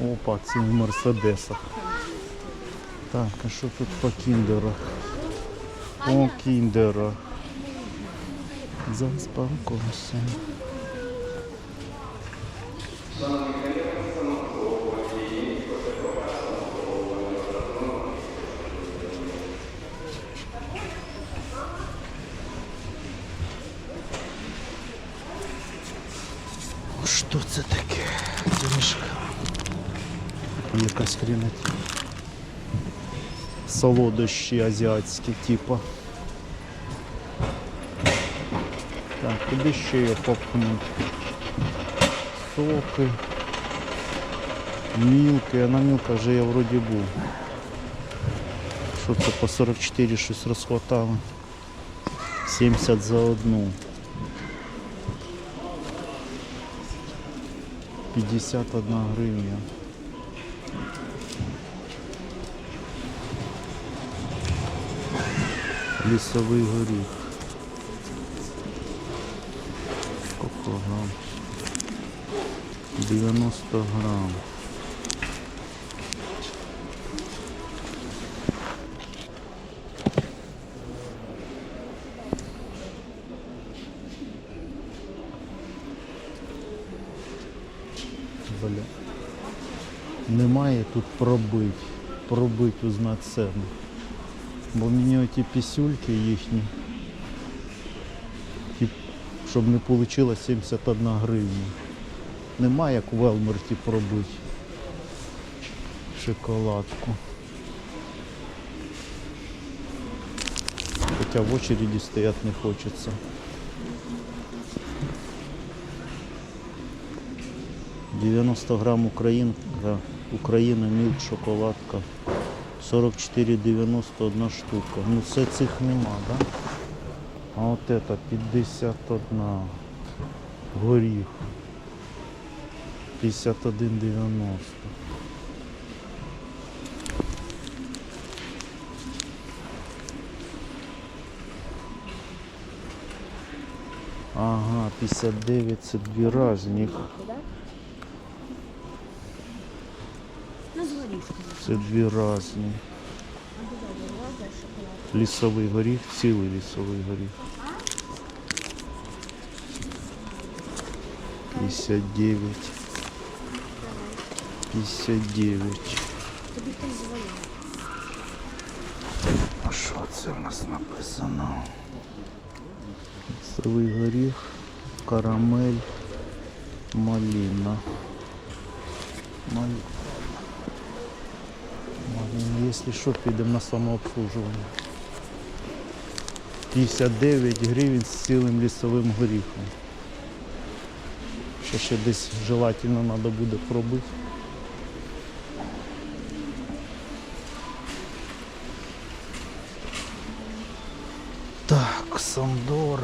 Опа, ці в мерседесах. Так, а що тут по кіндерах? По кіндерах. Зараз Солодощі азіатські, типу. Так, куди ще його попхнуть? Соки. Мілки, а на мілках вже я вроді був. Що це по 44 щось розхватало? 70 за одну. 51 гривня. Лісовий горіх. Сколько грам? 90 грам. Бля. Немає тут пробить. Пробить узнати ціну. Бо мені оті пісюльки їхні, щоб не вийшло 71 гривня. Немає як у Велмерті пробити шоколадку. Хоча в очереді стояти не хочеться. Дев'яносто грам Українка, Україна мілк шоколадка. 44,90 одна штука. Ну це цих нема, да? А от это 51 горіх. 51,90. Ага, 59 це дві різних. Ну, з горішками. Це дві різні. Лісовий горіх, цілий лісовий горіх. 59. 59. Тобі хтось дзвонив. А що це в нас написано? Лісовий горіх, карамель, маліна. Маліна. Якщо що, підемо на самообслужування. 59 гривень з цілим лісовим горіхом. Ще ще десь желательно треба буде пробити. Так, Сандори.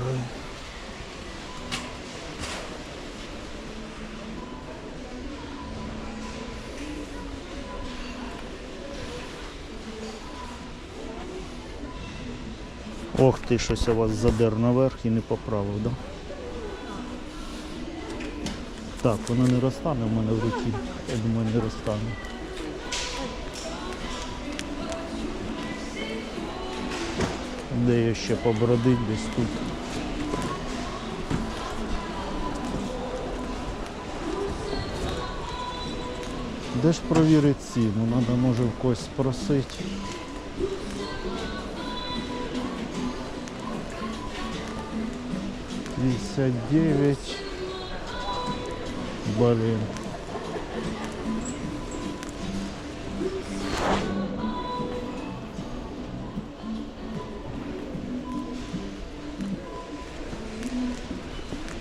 Ох ти, щось я вас задер наверх і не поправив, да? Так, воно не розтане в мене в руці. Я думаю, не розтане. Де я ще побродить десь тут. Де ж провірити ціну? Треба може в когось спросити. Пятьдесят девять. Блин.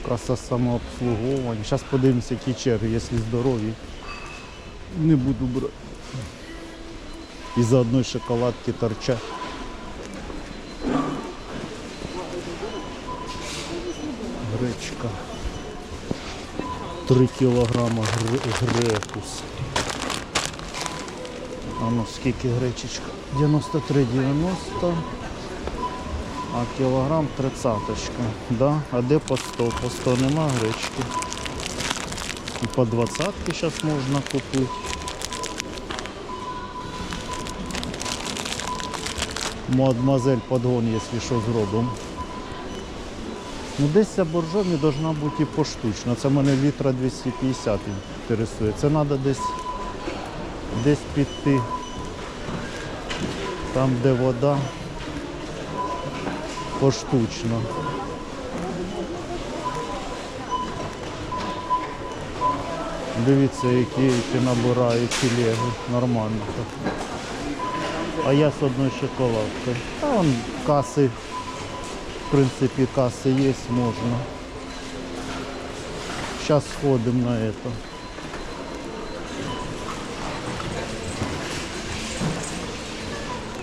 Каса самообслуговування. Зараз подивимося, які черги, якщо здорові. Не буду брати. І за одної шоколадки торчать. курочка. 3 кілограма гр... грекус. А ну скільки гречечка? 93,90, а килограмм 30 Да? А де по 100? По 100 нема гречки. І по 20 сейчас можна купить Мадмазель подгон, если що зробимо. Ну десь ця боржомі должна бути поштучно. Це в мене літра 250 інтересує. Це треба десь, десь піти. Там, де вода, поштучно. Дивіться, які, які набирають телегу. Нормально. А я з одною шоколадкою. А вон каси, принципі, каси є, можна. Зараз сходимо на это.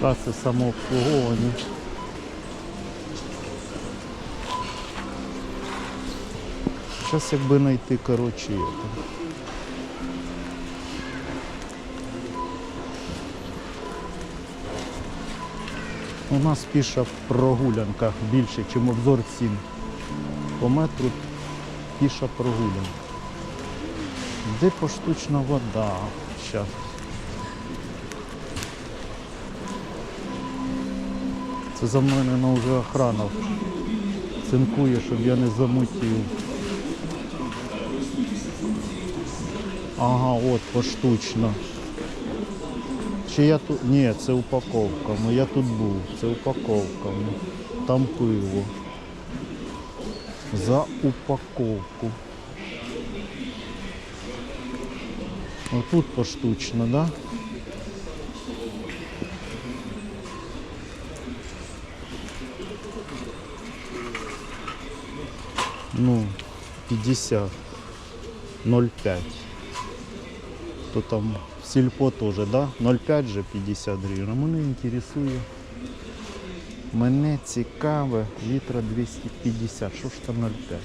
Каси самообслуговані. Зараз якби знайти, коротше, это. У нас піша прогулянка більше, ніж обзор цін. По метру піша прогулянка. Де поштучна вода? Щас. Це за мною наверно, вже охрана цинкує, щоб я не замутів. Ага, от поштучно. Чи я тут. Ні, це упаковками. Я тут був. Це упаковками. Там пиво. За упаковку. Отут поштучно, да? Ну, 50. 0,5. То там сільпо теж, да? 0,5 же 50 гривень. Мене інтересує. Мене цікаве літра 250. Що ж там 0,5?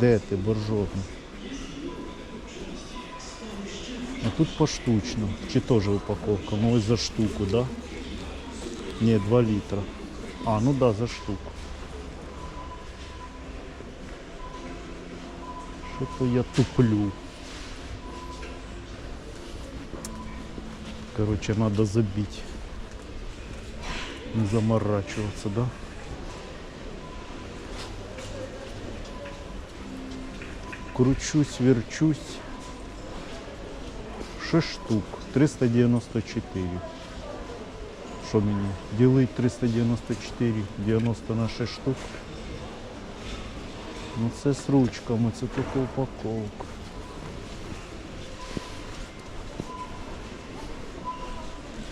Де ти, боржовний? А тут поштучно. Чи теж упаковка? Ну ось за штуку, да? Ні, 2 літра. А, ну да, за штуку. Що то я туплю? Короче, надо забить. Не заморачиваться, да? Кручусь, верчусь. 6 штук. 394. Що мені? Ділить 394, 90 на 6 штук. Ну це з ручками, це тільки упаковка.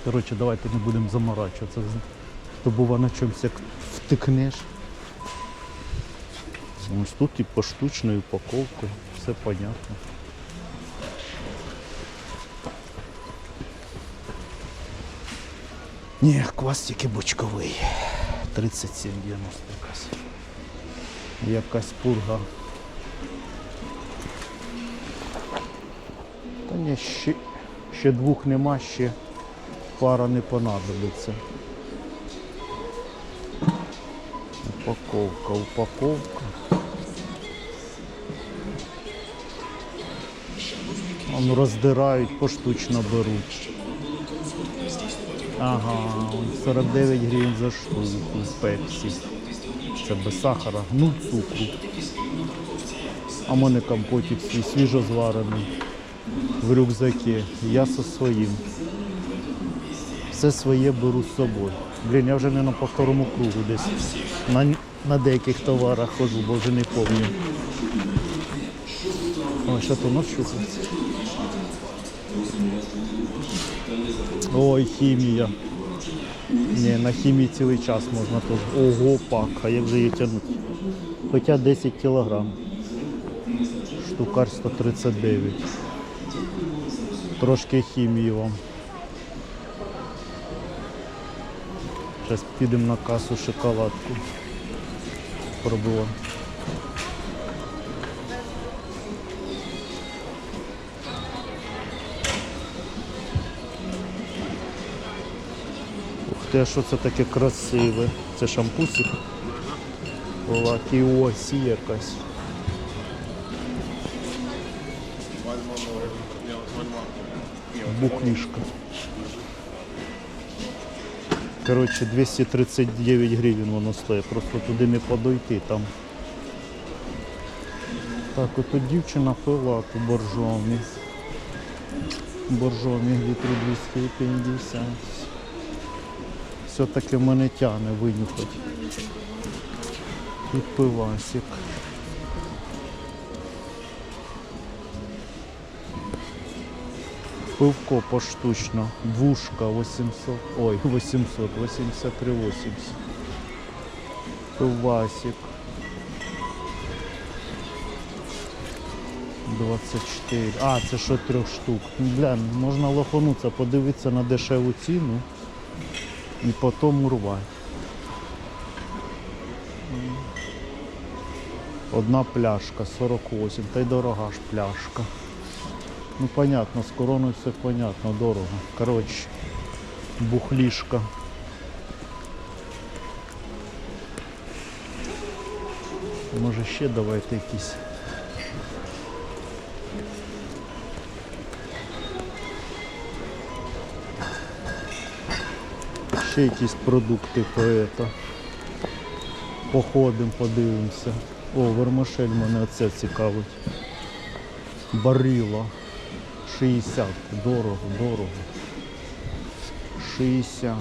Коротше, давайте не будемо заморачуватися. То бува на чомусь як втикнеш. Ось тут і поштучною упаковкою, все понятно. Ні, квас тільки бочковий. 37,90 якась. Якась пурга. Та ні, ще, ще двох нема, ще пара не понадобиться. Упаковка, упаковка. Воно роздирають, поштучно беруть. Ага, 49 гривень за штуку в пепсі. Це без сахара, ну цукру. А мене компотик свій свіжо зварений в рюкзакі. Я зі своїм. Все своє беру з собою. Блін, я вже не по второму кругу десь. На, на деяких товарах хожу, бо вже не пам'ятаю. О, що то нос чухається. Ой, хімія. Ні, на хімії цілий час можна теж. Ого, пак, а як же її тягнути? Хоча 10 кілограм. Штукар 139. Трошки хімії вам. Зараз підемо на касу шоколадку. Пробуємо. Ух ти, а що це таке красиве? Це шампусик? Лакіосі якась. Буквішка. Коротше, 239 гривень воно стоїть. Просто туди не подойти там. Так, ото дівчина пила ту боржомі. Боржомі літру 250. Все-таки мене тяне винюхати. І пивасик. Пивко поштучно. Двушка 800. Ой, 800, 83, 80. Пивасик. 24. А, це що трьох штук. Бля, можна лоханутися, подивитися на дешеву ціну і потім урвати. Одна пляшка 48, та й дорога ж пляшка. Ну понятно, з короною все понятно, дорого. Коротше, бухлішка. Може ще давайте якісь. Ще якісь продукти по это. Походимо, подивимося. О, вермишель мене оце цікавить. Барила. 60. Дорого, дорого. 60.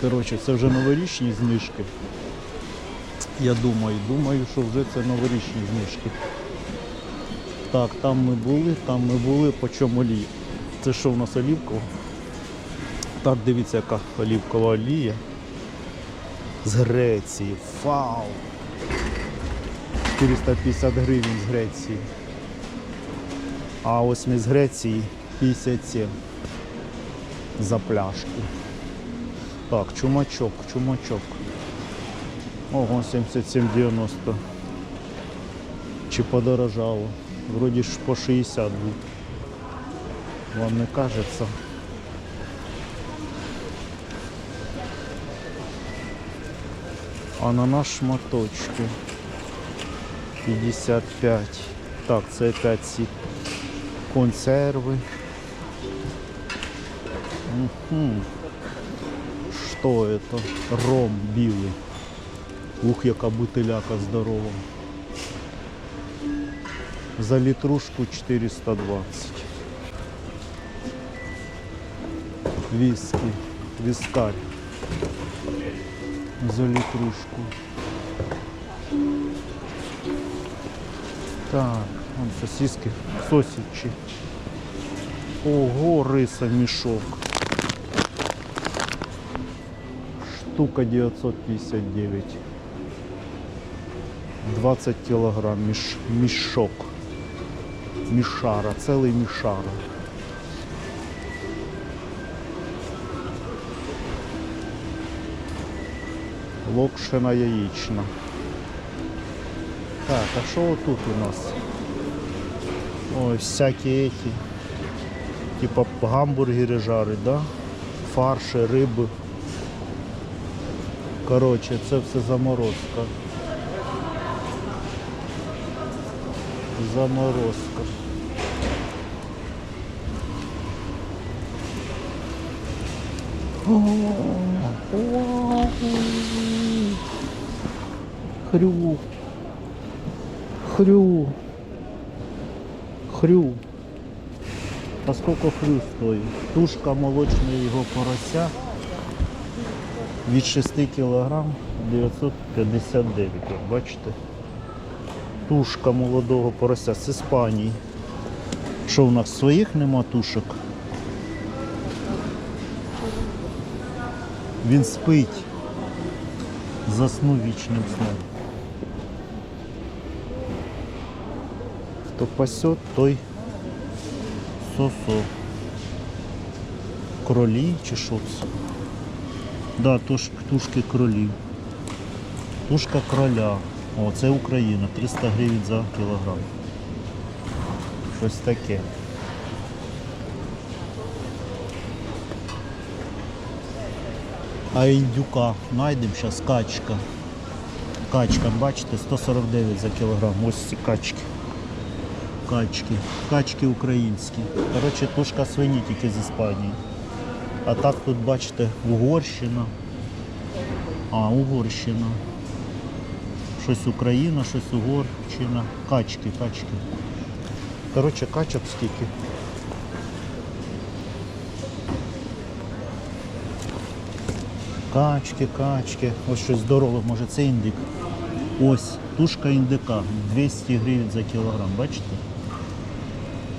Коротше, це вже новорічні знижки. Я думаю, думаю, що вже це новорічні знижки. Так, там ми були, там ми були, по чому олія. Це що у нас олівкова? Так, дивіться, яка олівкова олія. З Греції. Фау! 450 гривень з Греції. А ось ми з Греції 57 за пляшку. Так, чумачок, чумачок. Ого, 77,90. Чи подорожало? Вроді ж по 60 був. Вам не кажеться? Ананас шматочки. 55. Так, це опять ці консерви. Угу. Что это? Ром білий. Ух, яка бутиляка здорова. За літрушку 420. Виски. Вискарь. За літрушку. Так, вон сосиски, сосичи. Ого, риса мішок. Штука 959. 20 кілограм міш, мішок. Мішара, цілий мішара. Локшина яєчна. Так, а що отут у нас? Ой, всякі эти. Типа гамбургери жарить, да? Фарши, риби. Коротше, це все заморозка. Заморозка. Хрю. Хрю. Хрю. А сколько хрю стоїть? Тушка молочного його порося від 6 кг 959, як бачите. Тушка молодого порося з Іспанії. Що в нас своїх нема тушок? Він спить. Заснув вічним сном. Хто пасет, той сосо. Кролі чи що це? Да, туш, тушки кролів. Тушка кроля. О, це Україна. 300 гривень за кілограм. Щось таке. А індюка знайдемо зараз качка. Качка, бачите, 149 за кілограм. Ось ці качки. Качки. Качки українські. Коротше, тушка свині тільки з Іспанії. А так тут, бачите, Угорщина. А, Угорщина. Щось Україна, щось Угорщина. Качки, качки. Коротше, качок скільки. Качки, качки. Ось щось здорове, може це індик. Ось, тушка індика. 200 гривень за кілограм, бачите?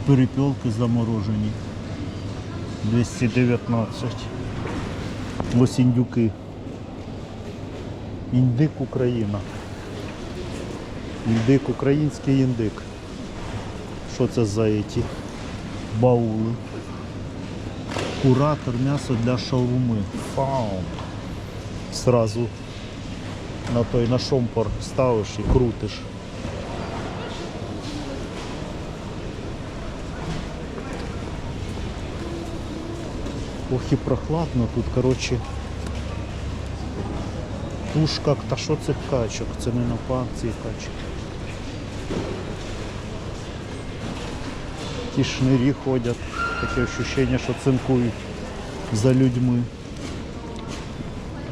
Перепілки заморожені. 219. Ось індюки. Індик Україна. Індик, український індик. Що це за еті? Баули. Куратор м'ясо для шаурми. Фау. Сразу на той на шомпор ставиш і крутиш. Ох і прохладно тут, коротше. Тушка, та що це качок? Це не на по акції качок. Ті шнирі ходять. Таке ощущення, що цинкують за людьми.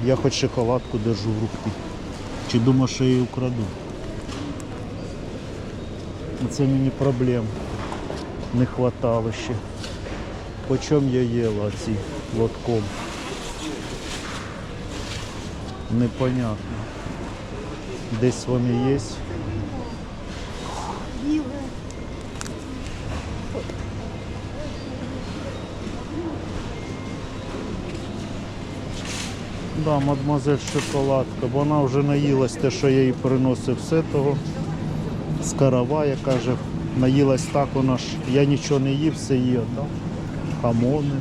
Я хоч шоколадку держу в руки. Чи думаю, що її украду? Це мені проблем не хватало ще. По я їла ці лотком? Непонятно. Десь вони є. Да, мадемуазель шоколадка, вона вже наїлась те, що я їй приносив все того. З каравая, каже, наїлась так вона ж, я нічого не їв, все їв, да? Хамони.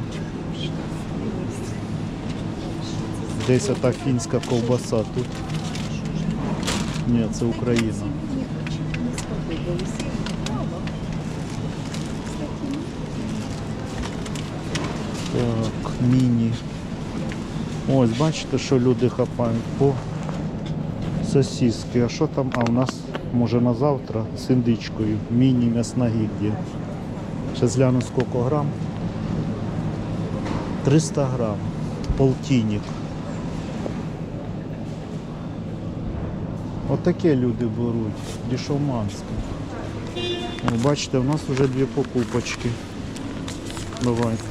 Десь та фінська ковбаса тут. Ні, це Україна. Так, міні. Ось, бачите, що люди хапають по сосиски. А що там? А у нас може на завтра з індичкою. Міні м'ясна гільдія. Ще згляну скільки грам. 300 грам. Полтинник. Отаке люди беруть. Дешевманське. Бачите, у нас вже дві покупочки. Давайте.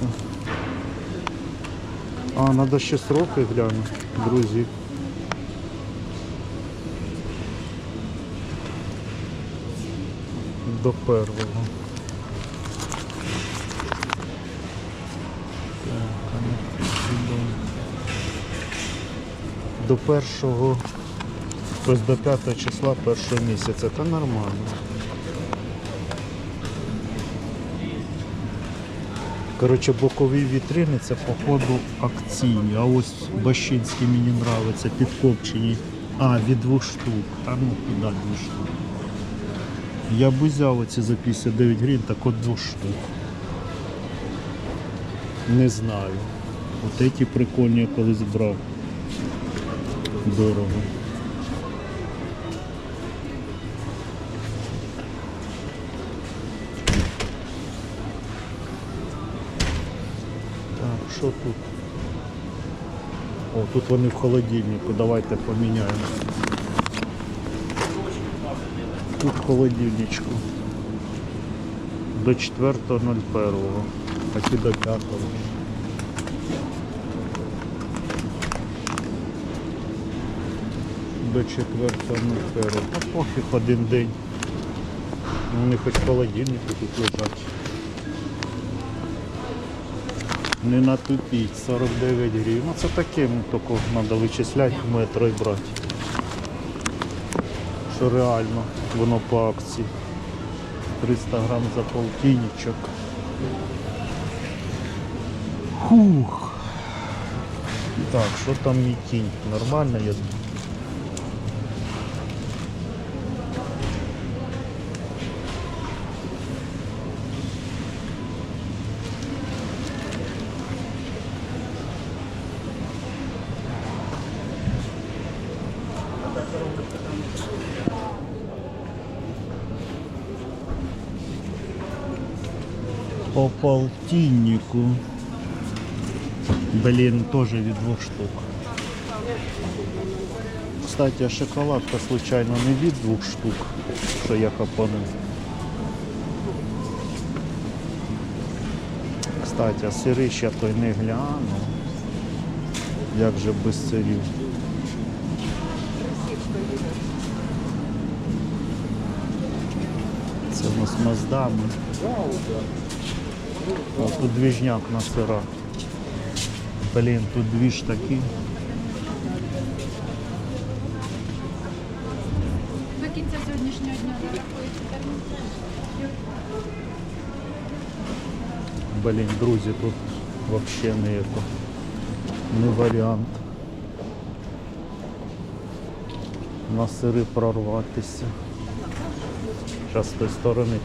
А, треба ще сроки глянути, друзі. До первого. До першого, тобто до 5 числа першого місяця. Це нормально. Коротше, бокові вітрини це походу акційні. А ось бащинські мені нравиться, підкопчені. А, від двох штук. А ну куди дві штуки. Я б взяв оці за 59 гривень, так от двох штук. Не знаю. От ці прикольні я колись брав. Дорого. Так, що тут? О, тут вони в холодильнику. Давайте поміняємо. Тут в холодильничку. До 4.01. Так і до 5. До 4.01. А пофіг один день. Вони хоч в холодильнику тут лежать. Не натупіть, 49 гривень. Ну це таке, ну, тільки треба вичисляти метро і брати. Що реально, воно по акції. 300 грам за полтинничок. Фух. Так, що там мій кінь? Нормально я думаю. По полтиннику. Блін, теж від двох штук. Кстати, шоколадка случайно не від двох штук, що я капанув. Кстати, а сири ще той не глянув. Як же без сирів? Це у нас маздами. О, тут двіжняк на сирах. Блін, тут двіж такі. До кінця сьогоднішнього дня. Блін, друзі, тут взагалі не, это, не варіант. На сири прорватися. Зараз з тої сторони.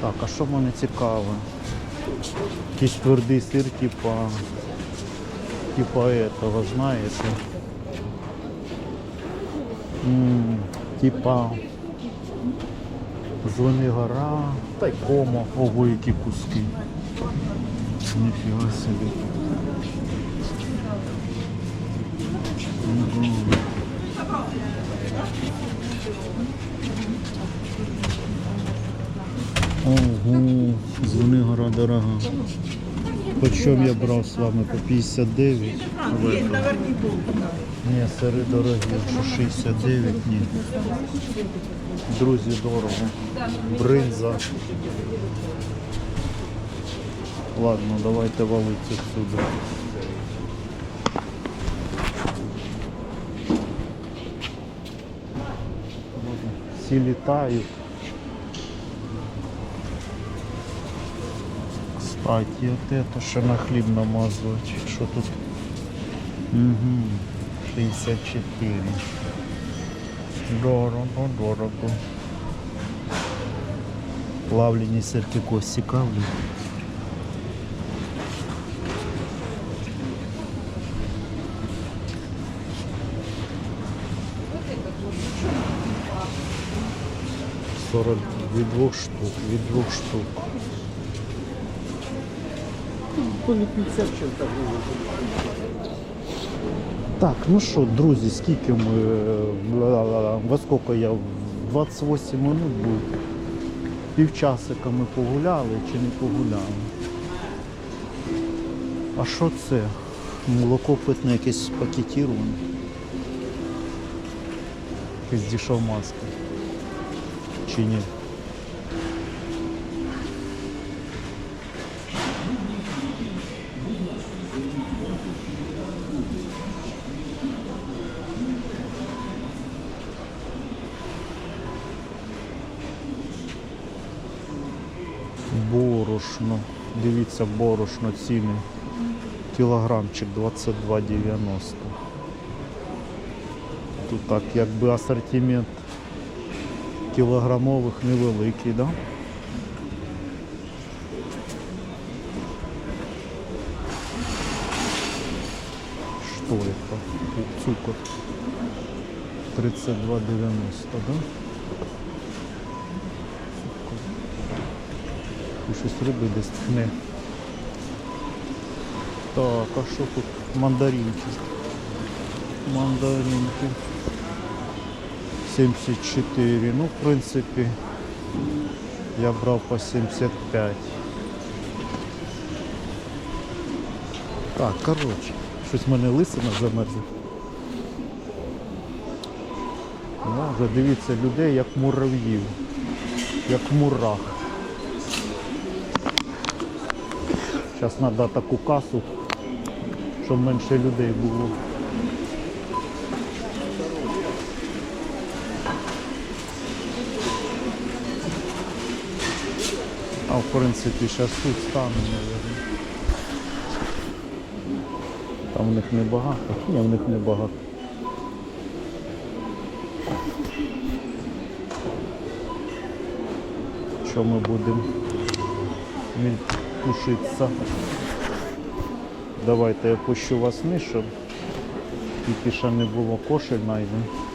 Так, а що мене цікаве? Якийсь твердий сир, типа, типа этого, знаєте? М, Типа Звенигора, та й комо, ого, які куски. Ніфіга собі. Мгм. Ого, Звенигора дорога. Почем я брав з вами? По 59? Ні, сири дорогі, що 69, ні. Друзі, дорого. Бринза. Ладно, давайте валити сюди. Всі літають. Кстати, от это ще на хліб намазувати. Що тут? Угу. 64. Дорого, дорого. Плавлені сирки кості кавлі. Сорок від двох штук, від двох штук. Так, ну що, друзі, скільки ми. е, Во скільки я? В 28 минут був. Півчасика ми погуляли чи не погуляли. А що це? Молоко питне якесь пакетіроване. Якась дешевмаска. Чи ні? Борошно. Дивіться, борошно ціни. Кілограмчик 22,90. Тут так якби асортимент кілограмових невеликий, да? Что это? Цукор. 32,90, да? Цукор. І щось риби десь тхне. Так, а що тут? Мандаринки. Мандаринки. 74. Ну, в принципі, я брав по 75. Так, коротше, щось в мене лисина замерзла. Ну, вже дивіться людей як мурав'їв, як мурах. Зараз треба таку касу, щоб менше людей було. А в принципі зараз тут стане, мабуть. Там в них небагато. Ні, в них небагато. Що ми будемо тушитися? Давайте я пущу вас нижче, тільки ще не було кошель знайдено.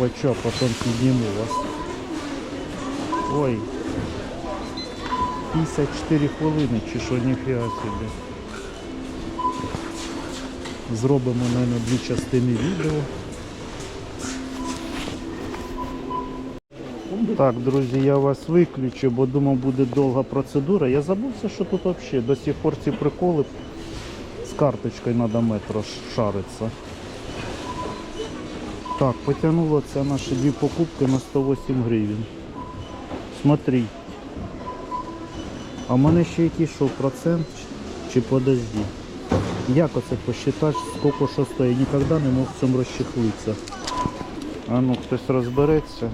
Заплачу, а потім підніму вас. Ой. 54 хвилини, чи що ніфіга собі. Зробимо, мабуть, дві частини відео. Так, друзі, я вас виключу, бо думав буде довга процедура. Я забувся, що тут взагалі до сих пор ці приколи з карточкою треба метро шариться. Так, потягнуло це наші дві покупки на 108 гривень. Смотри. А в мене ще якийсь що, процент чи подожди. Як оце посчитати, скільки що стоїть? Ніколи не мог в цьому розчехлитися. А ну, хтось розбереться.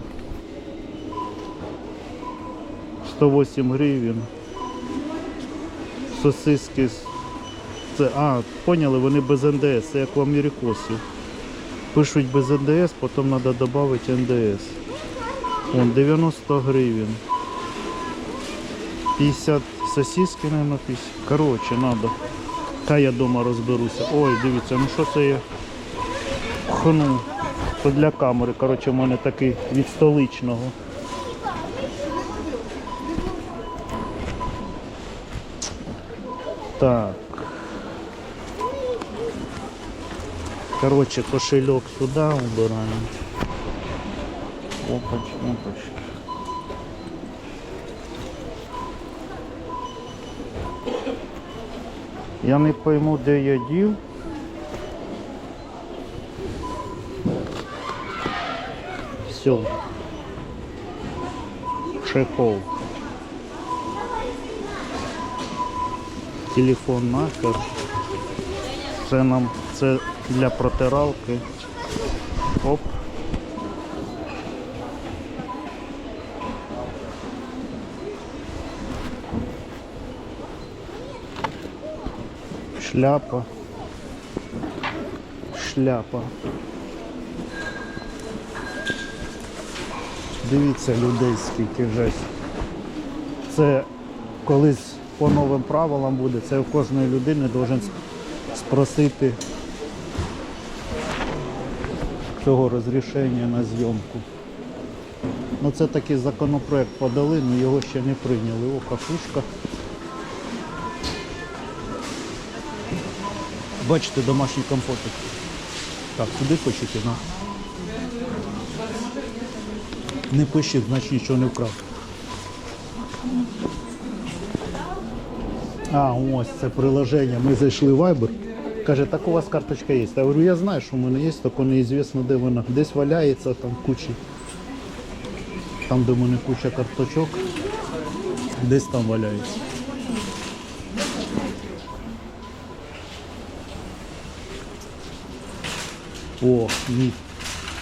108 гривень. Сосиски. Це, а, поняли, вони без НДС, як в Америкосі. Пишуть без НДС, потім треба додати НДС. Вон 90 гривень. 50 сосиски, наверное, 50. Короче, надо. Та я дома розберуся. Ой, дивіться, ну що це я хну. То для камери, короче, в мене такий від столичного. Так. Короче, кошелек сюда убираем. Опач, опач. Я не пойму, де я дів. Все. Чехол. Телефон нахер. Це нам це для протиралки. Оп. Шляпа. Шляпа. Дивіться людей скільки жесть. Це колись по новим правилам буде, це у кожної людини должен спросити цього розрішення на зйомку. Ну це такий законопроект подали, але його ще не прийняли. О, кафушка. Бачите, домашні компоти. Так, сюди хочете, на. Не пишіть, значить нічого не вкрав. А, ось це приложення. Ми зайшли в Viber. Каже, так у вас карточка є. Я говорю, я знаю, що в мене є, тільки неізвісно, де вона. Десь валяється там кучі. Там, де в мене куча карточок, десь там валяється. О, ні.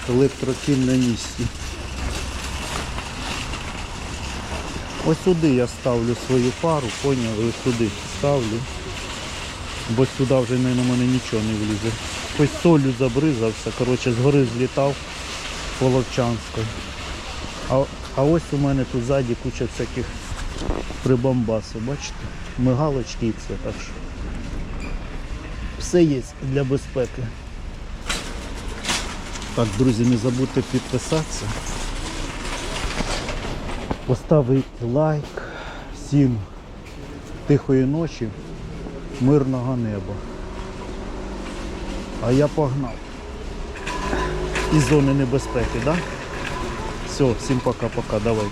Електрокін на місці. Ось сюди я ставлю свою пару, поняли, ось сюди ставлю. Бо сюди вже на мене нічого не влізе. Хоч солью забризався, коротше, згори злітав по Ловчанську. А, а ось у мене тут ззаді куча всяких прибамбасів, бачите? Мигалочки і це так що. Все є для безпеки. Так, друзі, не забудьте підписатися. Поставити лайк. Всім тихої ночі, мирного неба. А я погнав. Із зони небезпеки, так? Да? Все, всім пока-пока, давай.